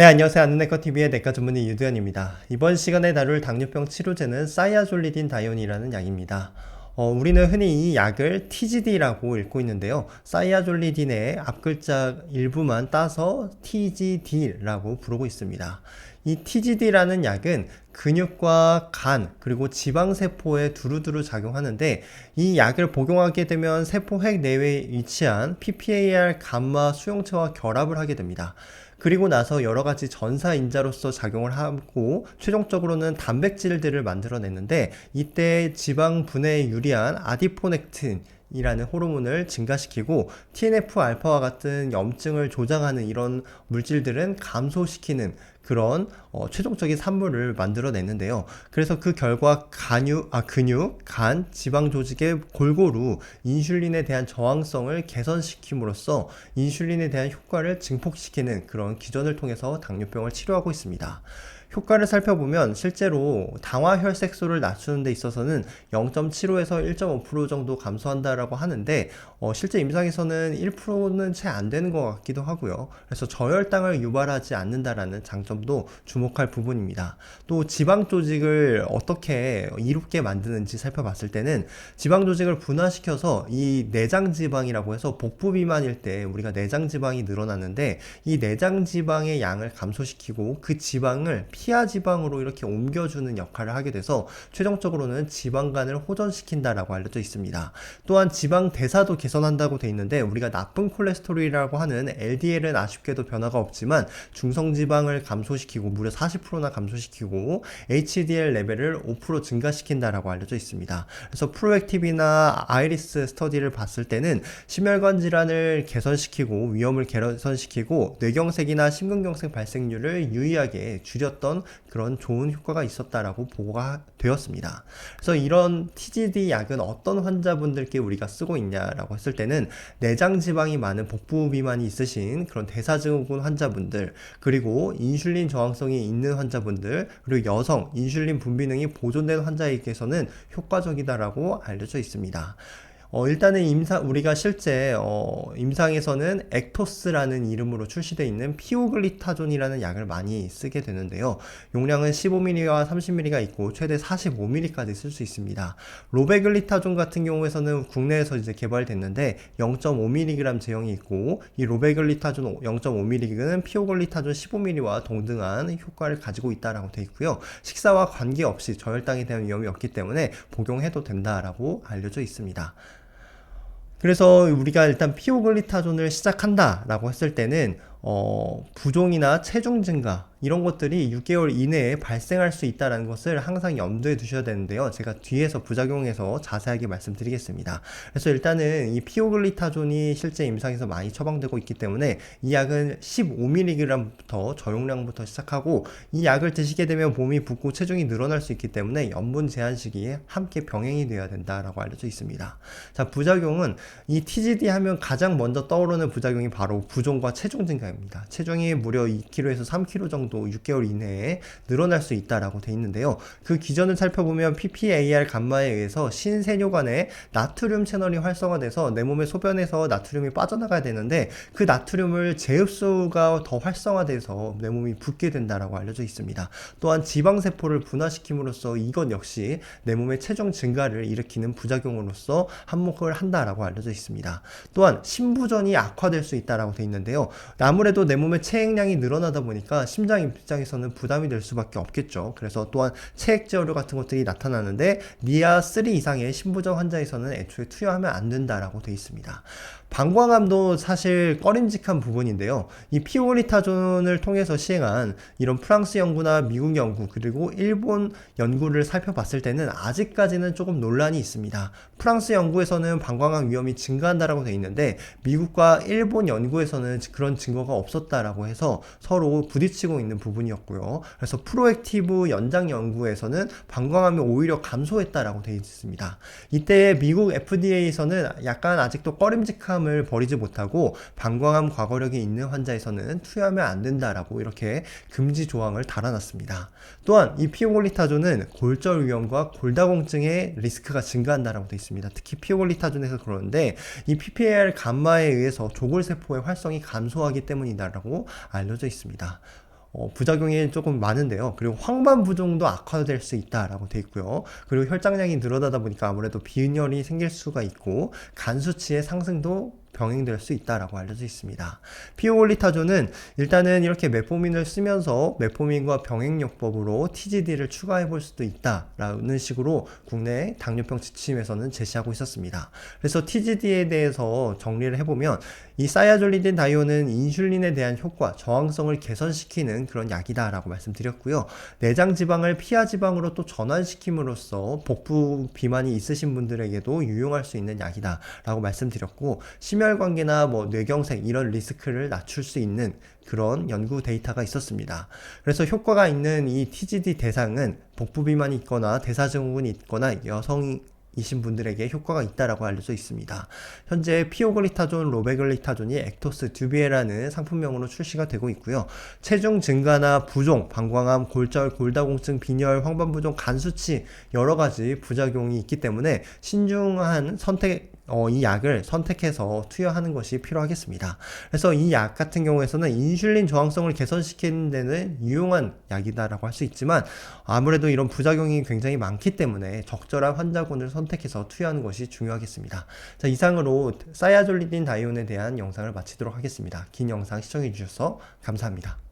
네, 안녕하세요. 아는내과TV의 내과 전문의 유두현입니다. 이번 시간에 다룰 당뇨병 치료제는 사이아졸리딘 다이온이라는 약입니다. 어, 우리는 흔히 이 약을 TGD라고 읽고 있는데요. 사이아졸리딘의 앞글자 일부만 따서 TGD라고 부르고 있습니다. 이 TGD라는 약은 근육과 간 그리고 지방세포에 두루두루 작용하는데 이 약을 복용하게 되면 세포핵 내외에 위치한 PPAR 감마 수용체와 결합을 하게 됩니다. 그리고 나서 여러 가지 전사인자로서 작용을 하고 최종적으로는 단백질들을 만들어냈는데 이때 지방 분해에 유리한 아디포넥틴 이라는 호르몬을 증가시키고 TNF 알파와 같은 염증을 조장하는 이런 물질들은 감소시키는 그런 어, 최종적인 산물을 만들어냈는데요. 그래서 그 결과 간유, 아, 근육, 간, 지방 조직의 골고루 인슐린에 대한 저항성을 개선시킴으로써 인슐린에 대한 효과를 증폭시키는 그런 기전을 통해서 당뇨병을 치료하고 있습니다. 효과를 살펴보면 실제로 당화 혈색소를 낮추는 데 있어서는 0.75에서 1.5% 정도 감소한다라고 하는데 어, 실제 임상에서는 1%는 채 안 되는 것 같기도 하고요. 그래서 저혈당을 유발하지 않는다라는 장점 도 주목할 부분입니다. 또 지방 조직을 어떻게 이롭게 만드는지 살펴봤을 때는 지방 조직을 분화시켜서 이 내장 지방이라고 해서 복부 비만일 때 우리가 내장 지방이 늘어나는데 이 내장 지방의 양을 감소시키고 그 지방을 피하 지방으로 이렇게 옮겨주는 역할을 하게 돼서 최종적으로는 지방간을 호전시킨다라고 알려져 있습니다. 또한 지방 대사도 개선한다고 돼 있는데 우리가 나쁜 콜레스테롤이라고 하는 LDL은 아쉽게도 변화가 없지만 중성 지방을 감 소시키고 무려 40%나 감소시키고 HDL 레벨을 5% 증가시킨다라고 알려져 있습니다. 그래서 프로액티브나 아이리스 스터디를 봤을 때는 심혈관 질환을 개선시키고 위험을 개선시키고 뇌경색이나 심근경색 발생률을 유의하게 줄였던 그런 좋은 효과가 있었다라고 보고가 되었습니다. 그래서 이런 TGD 약은 어떤 환자분들께 우리가 쓰고 있냐라고 했을 때는 내장 지방이 많은 복부 비만이 있으신 그런 대사증후군 환자분들 그리고 인슐린 저항성이 있는 환자분들 그리고 여성 인슐린 분비능이 보존된 환자에게서는 효과적이다라고 알려져 있습니다. 어, 일단은 임상, 우리가 실제, 어, 임상에서는 엑토스라는 이름으로 출시되어 있는 피오글리타존이라는 약을 많이 쓰게 되는데요. 용량은 15mg와 30mg가 있고 최대 45mg까지 쓸 수 있습니다. 로베글리타존 같은 경우에서는 국내에서 이제 개발됐는데 0.5mg 제형이 있고 이 로베글리타존 0.5mg는 피오글리타존 15mg와 동등한 효과를 가지고 있다라고 되어 있고요. 식사와 관계없이 저혈당에 대한 위험이 없기 때문에 복용해도 된다라고 알려져 있습니다. 그래서 우리가 일단 피오글리타존을 시작한다라고 했을 때는 어, 부종이나 체중 증가 이런 것들이 6개월 이내에 발생할 수 있다는 것을 항상 염두에 두셔야 되는데요. 제가 뒤에서 부작용에서 자세하게 말씀드리겠습니다. 그래서 일단은 이 피오글리타존이 실제 임상에서 많이 처방되고 있기 때문에 이 약은 15mg부터 저용량부터 시작하고 이 약을 드시게 되면 몸이 붓고 체중이 늘어날 수 있기 때문에 염분 제한 시기에 함께 병행이 되어야 된다라고 알려져 있습니다. 자, 부작용은 이 TGD 하면 가장 먼저 떠오르는 부작용이 바로 부종과 체중 증가 입니다. 체중이 무려 2kg에서 3kg 정도 정도 6개월 이내에 늘어날 수 있다라고 돼 있는데요. 그 기전을 살펴보면 PPAR 감마에 의해서 신세뇨관에 나트륨 채널이 활성화돼서 내 몸의 소변에서 나트륨이 빠져나가야 되는데 그 나트륨을 재흡수가 더 활성화돼서 내 몸이 붓게 된다라고 알려져 있습니다. 또한 지방세포를 분화시킴으로써 이것 역시 내 몸의 체중 증가를 일으키는 부작용으로서 한몫을 한다라고 알려져 있습니다. 또한 심부전이 악화될 수 있다라고 돼 있는데요. 아무래도 내 몸의 체액량이 늘어나다 보니까 심장 입장에서는 부담이 될 수밖에 없겠죠. 그래서 또한 체액 제어류 같은 것들이 나타나는데 니아 3 이상의 신부전 환자에서는 애초에 투여하면 안 된다라고 되어 있습니다. 방광암도 사실 꺼림직한 부분인데요. 이 피오리타존을 통해서 시행한 이런 프랑스 연구나 미국 연구 그리고 일본 연구를 살펴봤을 때는 아직까지는 조금 논란이 있습니다. 프랑스 연구에서는 방광암 위험이 증가한다라고 되어 있는데 미국과 일본 연구에서는 그런 증거가 없었다라고 해서 서로 부딪히고 있는 부분이었고요. 그래서 프로액티브 연장 연구에서는 방광암이 오히려 감소했다라고 되어 있습니다. 이때 미국 FDA에서는 약간 아직도 꺼림직한 투여함을 버리지 못하고 방광암 과거력이 있는 환자에서는 투여하면 안 된다라고 이렇게 금지 조항을 달아놨습니다. 또한 이 피오골리타존은 골절 위험과 골다공증의 리스크가 증가한다라고 되어 있습니다. 특히 피오골리타존에서 그러는데 이 PPAR 감마에 의해서 조골세포의 활성이 감소하기 때문 이다라고 알려져 있습니다. 어, 부작용이 조금 많은데요. 그리고 황반 부종도 악화될 수 있다라고 돼 있고요. 그리고 혈장량이 늘어나다 보니까 아무래도 비은혈이 생길 수가 있고 간 수치의 상승도 병행될 수 있다라고 알려져 있습니다. 피오골리타존은 일단은 이렇게 메포민을 쓰면서 메포민과 병행요법으로 TGD를 추가해 볼 수도 있다라는 식으로 국내 당뇨병 지침에서는 제시하고 있었습니다. 그래서 TGD에 대해서 정리를 해보면 이 사야졸리딘 다이온은 인슐린에 대한 효과, 저항성을 개선시키는 그런 약이다라고 말씀드렸고요. 내장 지방을 피하 지방으로 또 전환시킴으로써 복부 비만이 있으신 분들에게도 유용할 수 있는 약이다라고 말씀드렸고 심 혈관계나 뭐 뇌경색 이런 리스크를 낮출 수 있는 그런 연구 데이터가 있었습니다. 그래서 효과가 있는 이 TGD 대상은 복부 비만이 있거나 대사증후군이 있거나 여성 이신 분들에게 효과가 있다라고 알려져 있습니다. 현재 피오글리타존, 로베글리타존이 액토스 듀비에라는 상품명으로 출시가 되고 있고요. 체중 증가나 부종, 방광암, 골절, 골다공증, 빈혈, 황반부종, 간 수치 여러 가지 부작용이 있기 때문에 신중한 선택 어, 이 약을 선택해서 투여하는 것이 필요하겠습니다. 그래서 이 약 같은 경우에서는 인슐린 저항성을 개선시키는 데는 유용한 약이다라고 할 수 있지만 아무래도 이런 부작용이 굉장히 많기 때문에 적절한 환자군을 선택해서 투여하는 것이 중요하겠습니다. 자, 이상으로 사야졸리딘 다이온에 대한 영상을 마치도록 하겠습니다. 긴 영상 시청해 주셔서 감사합니다.